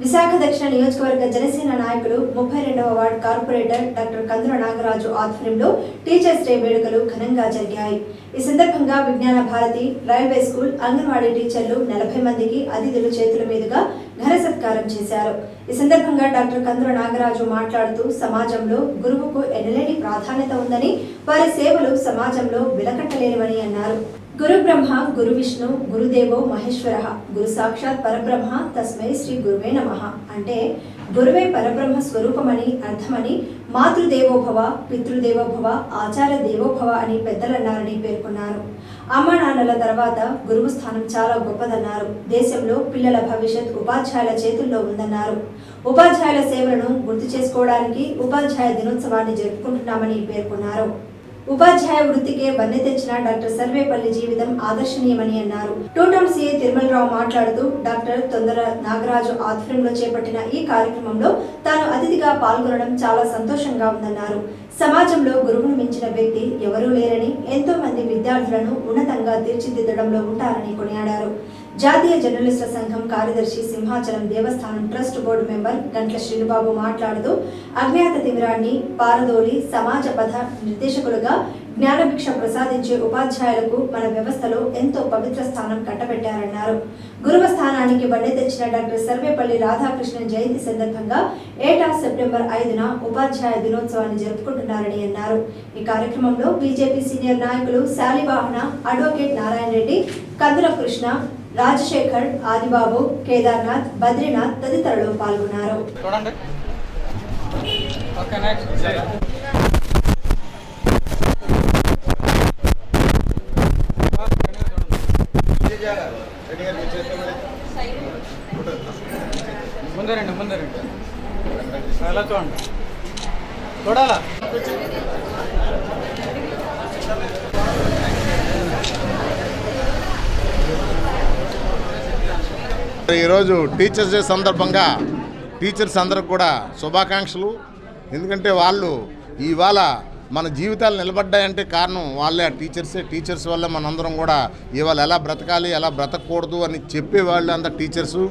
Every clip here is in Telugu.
విశాఖ దక్షిణ నియోజకవర్గ జనసేన నాయకులు ముప్పై రెండవ ward corporator doctor Kandula Nagaraju ఆధ్వర్యంలో టీచర్స్ డే వేడుకలు ఘనంగా జరిగాయి. ఈ సందర్భంగా విజ్ఞాన భారతి రైల్వే స్కూల్ అంగన్వాడీ టీచర్లు నలభై మందికి అతిథులు చేతుల మీదుగా ఘన సత్కారం చేశారు. ఈ సందర్భంగా డాక్టర్ కందుల నాగరాజు మాట్లాడుతూ సమాజంలో గురువుకు ఎనలేని ప్రాధాన్యత ఉందని వారి సేవలు సమాజంలో విలకట్టలేనివని అన్నారు. గురు బ్రహ్మ గురు విష్ణు గురుదేవో మహేశ్వర. గురు సాక్షాత్ పరబ్రహ్మ తస్మై శ్రీ గురువే నమ. అంటే గురువే పరబ్రహ్మ స్వరూపమని అర్థమని మాతృదేవోభవ పితృదేవోభవ ఆచార్య దేవోభవ అని పెద్దలన్నారని పేర్కొన్నారు. అమ్మ నాన్నల తర్వాత గురువు స్థానం చాలా గొప్పదన్నారు. దేశంలో పిల్లల భవిష్యత్ ఉపాధ్యాయుల చేతుల్లో ఉందన్నారు. ఉపాధ్యాయుల సేవలను గుర్తు చేసుకోవడానికి ఉపాధ్యాయ దినోత్సవాన్ని జరుపుకుంటున్నామని పేర్కొన్నారు. ఉపాధ్యాయ వృత్తికే వన్నె తెచ్చిన డాక్టర్ సర్వేపల్లి జీవితం ఆదర్శనీయమని అన్నారు. టూటౌన్ సీఏ తిరుమలరావు మాట్లాడుతూ డాక్టర్ తొందర నాగరాజు ఆధ్వర్యంలో చేపట్టిన ఈ కార్యక్రమంలో తాను అతిథిగా పాల్గొనడం చాలా సంతోషంగా ఉందన్నారు. సమాజంలో గురువును మించిన వ్యక్తి ఎవరూ లేరని ఎంతో మంది విద్యార్థులను ఉన్నతంగా తీర్చిదిద్దడంలో ఉంటారని కొనియాడారు. జాతీయ జర్నలిస్టుల సంఘం కార్యదర్శి సింహాచలం దేవస్థానం trust board member Gantla Srinubabu మాట్లాడుతూ అజ్ఞాత తిమిరాన్ని పారదోలి సమాజ పథ నిర్దేశకులుగా జ్ఞానభిక్ష ప్రసాదించే ఉపాధ్యాయులకు మన వ్యవస్థలో ఎంతో పవిత్ర స్థానం కట్టబెట్టారన్నారు. గురువ స్థానానికి బండి తెచ్చిన డాక్టర్ సర్వేపల్లి రాధాకృష్ణన్ జయంతి సందర్భంగా ఏటా సెప్టెంబర్ ఐదున ఉపాధ్యాయ దినోత్సవాన్ని జరుపుకుంటున్నారని అన్నారు. ఈ కార్యక్రమంలో బీజేపీ సీనియర్ నాయకులు శాలివాహన అడ్వకేట్ నారాయణ రెడ్డి కందుల కృష్ణ రాజశేఖర్ ఆదిబాబు కేదార్నాథ్ బద్రీనాథ్ తదితరులు పాల్గొన్నారు. చూడండి. ఓకే నెక్స్ట్ రండి చూడండి? చూడాలా? ఈరోజు టీచర్స్ డే సందర్భంగా టీచర్స్ అందరికి కూడా శుభాకాంక్షలు. ఎందుకంటే వాళ్ళు ఇవాళ మన జీవితాలు నిలబడ్డాయంటే కారణం వాళ్ళే. ఆ టీచర్సే టీచర్స్ వల్ల మనందరం కూడా ఇవాళ ఎలా బ్రతకాలి ఎలా బ్రతకూడదు అని చెప్పేవాళ్ళు అంత టీచర్సు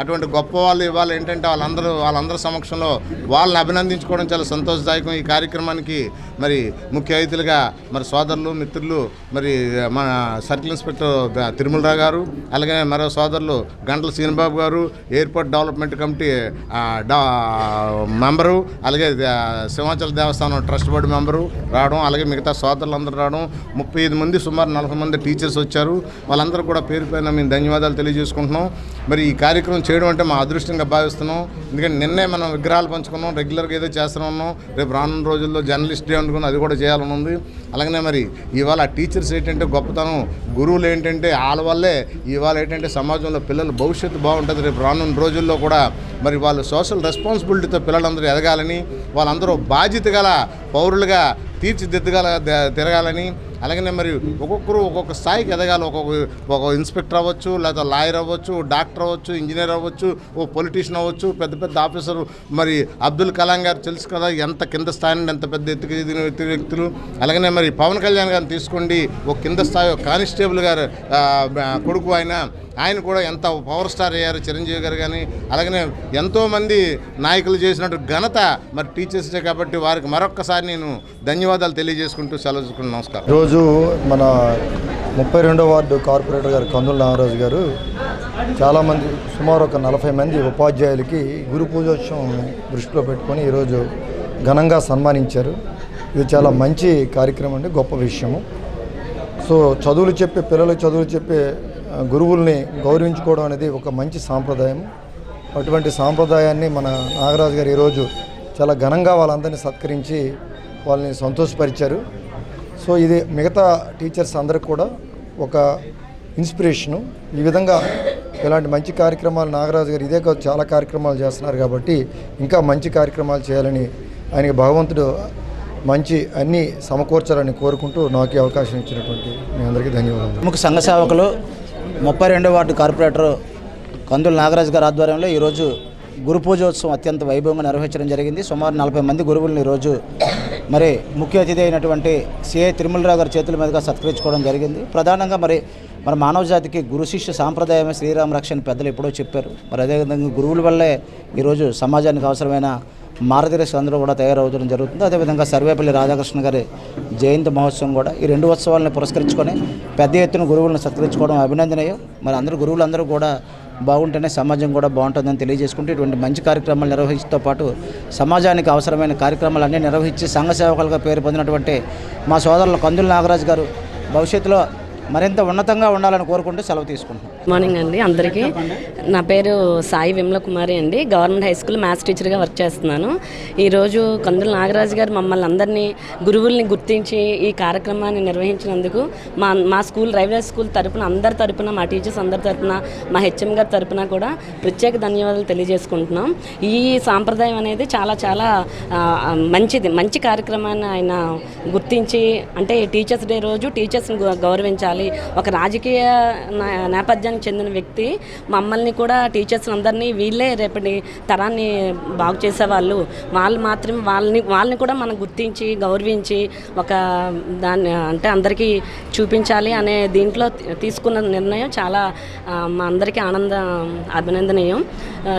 అటువంటి గొప్ప వాళ్ళు ఇవాళ ఏంటంటే వాళ్ళందరూ వాళ్ళందరి సమక్షంలో వాళ్ళని అభినందించుకోవడం చాలా సంతోషదాయకం. ఈ కార్యక్రమానికి మరి ముఖ్య అతిథులుగా మరి సోదరులు మిత్రులు మరి మన సర్కిల్ ఇన్స్పెక్టర్ తిరుమలరావు గారు అలాగే మరో సోదరులు గంటల సీనబాబు గారు ఎయిర్పోర్ట్ డెవలప్మెంట్ కమిటీ డా- మెంబరు అలాగే సింహాచల దేవస్థానం ట్రస్ట్ బోర్డు మెంబరు రావడం అలాగే మిగతా సోదరులందరూ రావడం. ముప్పై ఐదు మంది సుమారు నలభై మంది టీచర్స్ వచ్చారు. వాళ్ళందరూ కూడా పేరు పైన మేము ధన్యవాదాలు తెలియజేసుకుంటున్నాం. మరి ఈ కార్యక్రమం చేయడం అంటే మా అదృష్టంగా భావిస్తున్నాం. ఎందుకంటే నిన్నే మనం విగ్రహాలు పంచుకున్నాం రెగ్యులర్గా ఏదో చేస్తూనే ఉన్నాం. రేపు రానున్న రోజుల్లో జర్నలిస్ట్ డే అనుకుని అది కూడా చేయాలని ఉంది. అలాగనే మరి ఇవాళ టీచర్స్ ఏంటంటే గొప్పతనం గురువులు ఏంటంటే వాళ్ళ వల్లే ఇవాళ ఏంటంటే సమాజంలో పిల్లల భవిష్యత్తు బాగుంటుంది. రేపు రానున్న రోజుల్లో కూడా మరి వాళ్ళు సోషల్ రెస్పాన్సిబిలిటీతో పిల్లలందరూ ఎదగాలని వాళ్ళందరూ బాధ్యత గల పౌరులుగా తీర్చిదిద్దగల తిరగాలని అలాగనే మరి ఒక్కొక్కరు ఒక్కొక్క స్థాయికి ఎదగాలి. ఒక్కొక్క ఒక ఇన్స్పెక్టర్ అవ్వచ్చు లేదా లాయర్ అవ్వచ్చు డాక్టర్ అవ్వచ్చు ఇంజనీర్ అవ్వచ్చు ఓ పొలిటీషియన్ అవ్వచ్చు పెద్ద పెద్ద ఆఫీసర్. మరి అబ్దుల్ కలాం గారు తెలుసు కదా ఎంత కింద స్థాయి నుండి ఎంత పెద్ద ఎత్తుకు ఎదిగిన వ్యక్తి- వ్యక్తులు. అలాగనే మరి పవన్ కళ్యాణ్ గారిని తీసుకోండి. ఒక కింద స్థాయి ఒక కానిస్టేబుల్ గారు కొడుకు ఆయన. ఆయన కూడా ఎంత పవర్ స్టార్ అయ్యారు చిరంజీవి గారు కానీ అలాగనే ఎంతోమంది నాయకులు చేసినట్టు ఘనత మరి టీచర్స్ డే కాబట్టి వారికి మరొక్కసారి నేను ధన్యవాదాలు తెలియజేసుకుంటూ సెలవు నమస్కారం. ఈరోజు మన ముప్పై రెండో వార్డు కార్పొరేటర్ గారు కందుల నాగరాజు గారు చాలామంది సుమారు ఒక నలభై మంది ఉపాధ్యాయులకి గురు పూజోత్సవం దృష్టిలో పెట్టుకొని ఈరోజు ఘనంగా సన్మానించారు. ఇది చాలా మంచి కార్యక్రమం అండి గొప్ప విషయము. సో చదువులు చెప్పే పిల్లలకు చదువులు చెప్పే గురువుల్ని గౌరవించుకోవడం అనేది ఒక మంచి సాంప్రదాయం. అటువంటి సాంప్రదాయాన్ని మన నాగరాజు గారు ఈరోజు చాలా ఘనంగా వాళ్ళందరినీ సత్కరించి వాళ్ళని సంతోషపరిచారు. సో ఇది మిగతా టీచర్స్ అందరికి కూడా ఒక ఇన్స్పిరేషను. ఈ విధంగా ఇలాంటి మంచి కార్యక్రమాలు నాగరాజు గారు ఇదే కాదు చాలా కార్యక్రమాలు చేస్తున్నారు కాబట్టి ఇంకా మంచి కార్యక్రమాలు చేయాలని ఆయనకి భగవంతుడు మంచి అన్ని సమకూర్చాలని కోరుకుంటూ నాకు అవకాశం ఇచ్చినటువంటి మీ అందరికీ ధన్యవాదాలు. ప్రముఖ సంఘ సేవకులు ముప్పై రెండో వార్డు కార్పొరేటర్ కందుల నాగరాజు గారి ఆధ్వర్యంలో ఈరోజు గురు పూజోత్సవం అత్యంత వైభవంగా నిర్వహించడం జరిగింది. సుమారు నలభై మంది గురువులను ఈరోజు మరి ముఖ్య అతిథి అయినటువంటి సిఐ తిరుమలరావు గారి చేతుల మీదుగా సత్కరించుకోవడం జరిగింది. ప్రధానంగా మరి మన మానవ జాతికి గురు శిష్య సాంప్రదాయమే శ్రీరామ రక్షణ పెద్దలు ఎప్పుడో చెప్పారు. మరి అదేవిధంగా గురువుల వల్లే ఈరోజు సమాజానికి అవసరమైన మార్గదర్శకులు అందరూ కూడా తయారవుతడం జరుగుతుంది. అదేవిధంగా సర్వేపల్లి రాధాకృష్ణ గారి జయంతి మహోత్సవం కూడా ఈ రెండు ఉత్సవాలను పురస్కరించుకొని పెద్ద ఎత్తున గురువులను సత్కరించుకోవడం అభినందనీయం. మరి అందరూ గురువులందరూ కూడా బాగుంటేనే సమాజం కూడా బాగుంటుందని తెలియజేసుకుంటూ ఇటువంటి మంచి కార్యక్రమాలు నిర్వహించడంతో పాటు సమాజానికి అవసరమైన కార్యక్రమాలన్నీ నిర్వహించి సంఘ సేవకులుగా పేరు పొందినటువంటి మా సోదరులు కందుల నాగరాజు గారు భవిష్యత్తులో మరింత ఉన్నతంగా ఉండాలని కోరుకుంటూ సెలవు తీసుకుంటున్నాం. గుడ్ మార్నింగ్ అండి అందరికీ. నా పేరు సాయి విమల కుమారి అండి గవర్నమెంట్ హై స్కూల్ మ్యాథ్స్ టీచర్గా వర్క్ చేస్తున్నాను. ఈరోజు కందుల నాగరాజు గారు మమ్మల్ని అందరినీ గురువుల్ని గుర్తించి ఈ కార్యక్రమాన్ని నిర్వహించినందుకు మా మా స్కూల్ రైల్వే స్కూల్ తరపున అందరి తరపున మా టీచర్స్ అందరి తరపున మా హెచ్ఎం గారి తరపున కూడా ప్రత్యేక ధన్యవాదాలు తెలియజేసుకుంటున్నాం. ఈ సాంప్రదాయం అనేది చాలా చాలా మంచిది. మంచి కార్యక్రమాన్ని ఆయన గుర్తించి అంటే టీచర్స్ డే రోజు టీచర్స్ని గౌ- గౌరవించాలి ఒక రాజకీయ నేపథ్యానికి చెందిన వ్యక్తి మమ్మల్ని కూడా టీచర్స్ అందరినీ వీళ్ళే రేపటి తరాన్ని బాగు చేసేవాళ్ళు. వాళ్ళు మాత్రమే వాళ్ళని వాళ్ళని కూడా మనం గుర్తించి గౌరవించి ఒక దాన్ని అంటే అందరికీ చూపించాలి అనే దీంట్లో తీసుకున్న నిర్ణయం చాలా మా అందరికీ ఆనంద అభినందనీయం.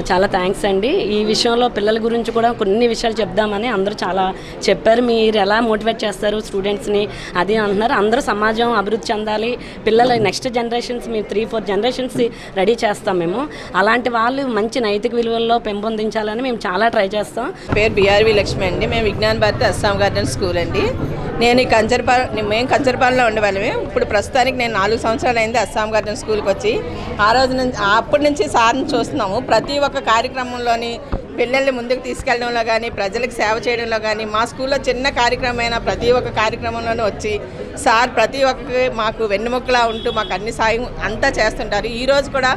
చాలా థ్యాంక్స్ అండి. ఈ విషయంలో పిల్లల గురించి కూడా కొన్ని విషయాలు చెప్దామని అందరూ చాలా చెప్పారు. మీరు ఎలా మోటివేట్ చేస్తారు స్టూడెంట్స్ని? అది అంటున్నారు. అందరూ సమాజం అభివృద్ధి చెందాలి పిల్లల నెక్స్ట్ జనరేషన్స్ మేము త్రీ ఫోర్ జనరేషన్స్ రెడీ చేస్తాం మేము. అలాంటి వాళ్ళు మంచి నైతిక విలువల్లో పెంపొందించాలని మేము చాలా ట్రై చేస్తాం. పేరు బీఆర్వి లక్ష్మి అండి. మేము విజ్ఞాన్ భారతి అస్సాం గార్డెన్ స్కూల్ అండి. నేను ఈ కంచర్పాలెం మేము కంచర్పాలెంలో ఉండేవాళ్ళమే ఇప్పుడు ప్రస్తుతానికి నేను నాలుగు సంవత్సరాలు అయింది అస్సాం గార్డెన్ స్కూల్కి వచ్చి. ఆ రోజు నుంచి అప్పటి నుంచి సార్ని చూస్తున్నాము. ప్రతి ఒక్క కార్యక్రమంలోని పిల్లల్ని ముందుకు తీసుకెళ్ళడంలో కానీ ప్రజలకు సేవ చేయడంలో కానీ మా స్కూల్లో చిన్న కార్యక్రమమైన ప్రతి ఒక్క కార్యక్రమంలోనూ వచ్చి సార్ ప్రతి ఒక్కరికి మాకు వెన్నుముక్కలా ఉంటూ మాకు అన్ని సాయం అంతా చేస్తుంటారు. ఈరోజు కూడా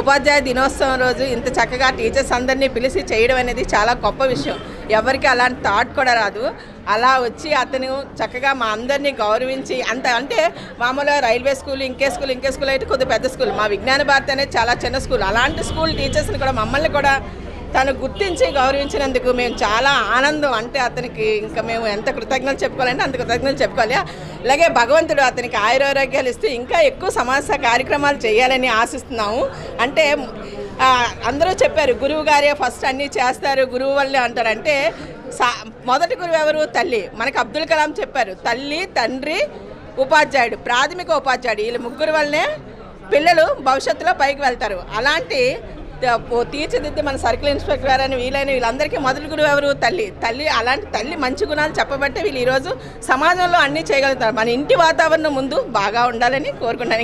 ఉపాధ్యాయ దినోత్సవం రోజు ఇంత చక్కగా టీచర్స్ అందరినీ పిలిచి చేయడం అనేది చాలా గొప్ప విషయం. ఎవరికి అలాంటి థాట్ కూడా రాదు. అలా వచ్చి అతను చక్కగా మా అందరినీ గౌరవించి అంత అంటే మామూలుగా రైల్వే స్కూల్ ఇంకే స్కూల్ ఇంకే స్కూల్ అయితే కొద్దిగా పెద్ద స్కూల్. మా విజ్ఞాన భారతి అనేది చాలా చిన్న స్కూల్. అలాంటి స్కూల్ టీచర్స్ని కూడా మమ్మల్ని కూడా తను గుర్తించి గౌరవించినందుకు మేము చాలా ఆనందం. అంటే అతనికి ఇంకా మేము ఎంత కృతజ్ఞతలు చెప్పుకోవాలంటే అంత కృతజ్ఞతలు చెప్పుకోవాలి. అలాగే భగవంతుడు అతనికి ఆయురారోగ్యాలు ఇస్తూ ఇంకా ఎక్కువ సమాజ కార్యక్రమాలు చేయాలని ఆశిస్తున్నాము. అంటే అందరూ చెప్పారు గురువు గారే ఫస్ట్ అన్నీ చేస్తారు గురువు వల్లే అంటారు. అంటే సా మొదటి గురువు ఎవరు? తల్లి. మనకి అబ్దుల్ కలాం చెప్పారు తల్లి తండ్రి ఉపాధ్యాయుడు ప్రాథమిక ఉపాధ్యాయుడు. వీళ్ళ ముగ్గురు వల్లనే పిల్లలు భవిష్యత్తులో పైకి వెళ్తారు. అలాంటి తీర్చిదిద్ది మన సర్కిల్ ఇన్స్పెక్టర్ గారు అని వీలైన వీళ్ళందరికీ మొదలు గురువు ఎవరు? తల్లి. తల్లి అలాంటి తల్లి మంచి గుణాలు చెప్పబట్టే వీళ్ళు ఈరోజు సమాజంలో అన్నీ చేయగలుగుతారు. మన ఇంటి వాతావరణం ముందు బాగా ఉండాలని కోరుకుంటాను